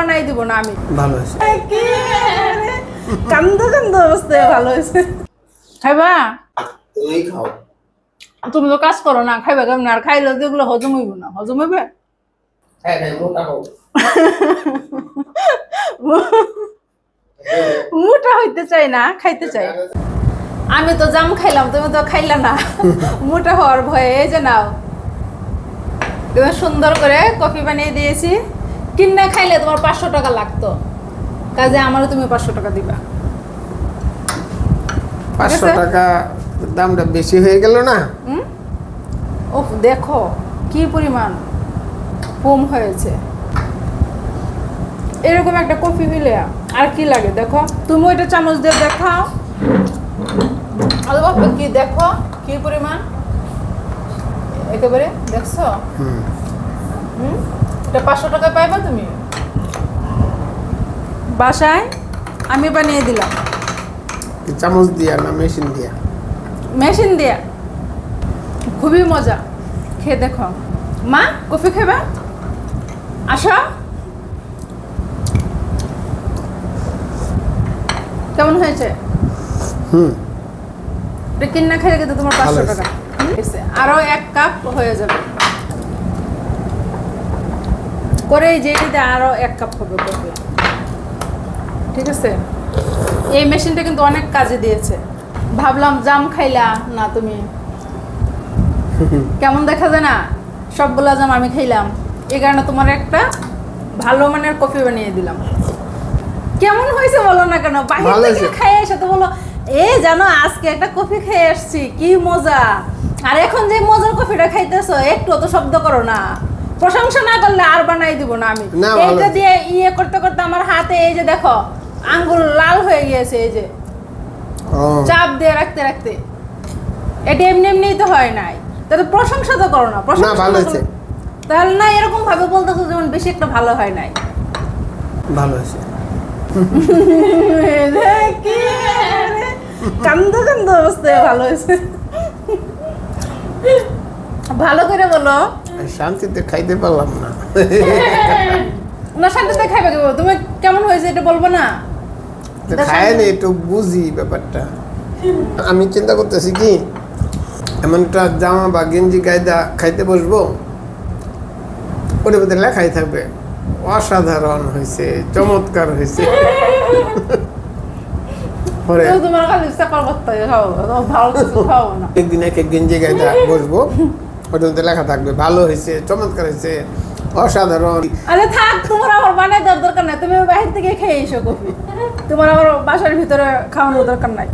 বানাই দিব না আমি। ভালো হয়েছে। কান্দ কান্দ অবস্থায় ভালো হয়েছে। খাইবা? তুমি খাও। তুমি তো কাজ করো না খাইবা কেমন? আর খাইলে যেগুলো হজম হইব না। হজম হইবে? হ্যাঁ হ্যাঁ মোটা হইতে চাই না খাইতে চাই। আমি তো জাম খাইলাম তুমি তো খাইলা না। মোটা হওয়ার ভয়ে এই যে নাও। সুন্দর করে কফি বানিয়ে দিয়েছি। কিনে খাইলে তোমার পাঁচশো টাকা লাগতো। কাজে আমারও তুমি পাঁচশো টাকা দিবা। পাঁচশো টাকা দামটা বেশি হয়ে গেল না? ওহ দেখো কি পরিমাণ কম হয়েছে। এরকম একটা কফি হইলে আর কি লাগে দেখো। তুমি ওইটা চামচ দিয়ে দেখাও। আরে বাবা কি দেখো কি পরিমাণ? একেবারে দেখছ? হুম। হুম? এটা পাঁচশো টাকা পাইবা তুমি? বাসায় আমি বানিয়ে দিলাম। চামচ দিয়া না মেশিন দিয়া? মেশিন দিয়া। খুবই মজা। খেয়ে দেখো। মা কফি খাবা আসো। কেমন হয়েছে? হুম। কিনা খেলে কিন্তু তোমার পাঁচশো টাকা। হয়েছে। আরও এক কাপ হয়ে যাবে। করে যেটিতে আরও এক কাপ হবে ঠিক আছে? এই মেশিনটা কিন্তু অনেক কাজে দিয়েছে। ভাবলাম জাম খাইলা না তুমি? কেমন দেখা যায় না? সবগুলা জাম আমি খাইলাম। এই কারণে তোমার একটা ভালো মানের কফি বানিয়ে দিলাম। কেমন হয়েছে বলো না কেন? বাহির থেকে। খেয়ে এসে তো বলো এ জানো আজকে একটা কফি খেয়ে আসছি কি মজা! আর এখন যে মজার কফিটা খাইতেছো একটু তো শব্দ করো না। প্রশংসা না করলে আর বানাই দিব না আমি। এইটা দিয়ে ইয়ে করতে করতে আমার হাতে এই যে দেখো আঙ্গুল লাল হয়ে গিয়েছে এই যে। চাপ দিয়ে রাখতে রাখতে। এটা এমনি এমনিই তো হয় নাই। তাহলে প্রশংসা তো করো না প্রশংসা ভালো হয়েছে। তাহলে না এরকম ভাবে বলতেছো যেমন বেশি একটা ভালো হয় নাই। ভালো হয়েছে। কান্দ কান্দ অবস্থায় ভালো হয়েছে। ভালো করে বলো। শান্তিতে খাইতে পারলাম না। না শান্তিতে খাইবে তুমি কেমন হয়েছে এটা বলব না? খায় নি একটু বুঝি ব্যাপারটা। আমি চিন্তা করতেছি কি এমন একটা জামা বা গেঞ্জি খাইতে বসবো ওটার মধ্যে লেখাই থাকবে অসাধারণ হয়েছে চমৎকার হয়েছে। একদিন এক এক গেঞ্জি গায়ে দা- বসবো। মধ্যে লেখা থাকবে, ভালো হয়েছে, চমৎকার হয়েছে, অসাধারণ। আরে থাক, তোমার আমার বানাই দেওয়ার দরকার নাই, তুমি বাহির থেকে খেয়ে এসো কফি। তোমার আমার বাসার ভিতরে খাওয়ানোর দরকার নাই।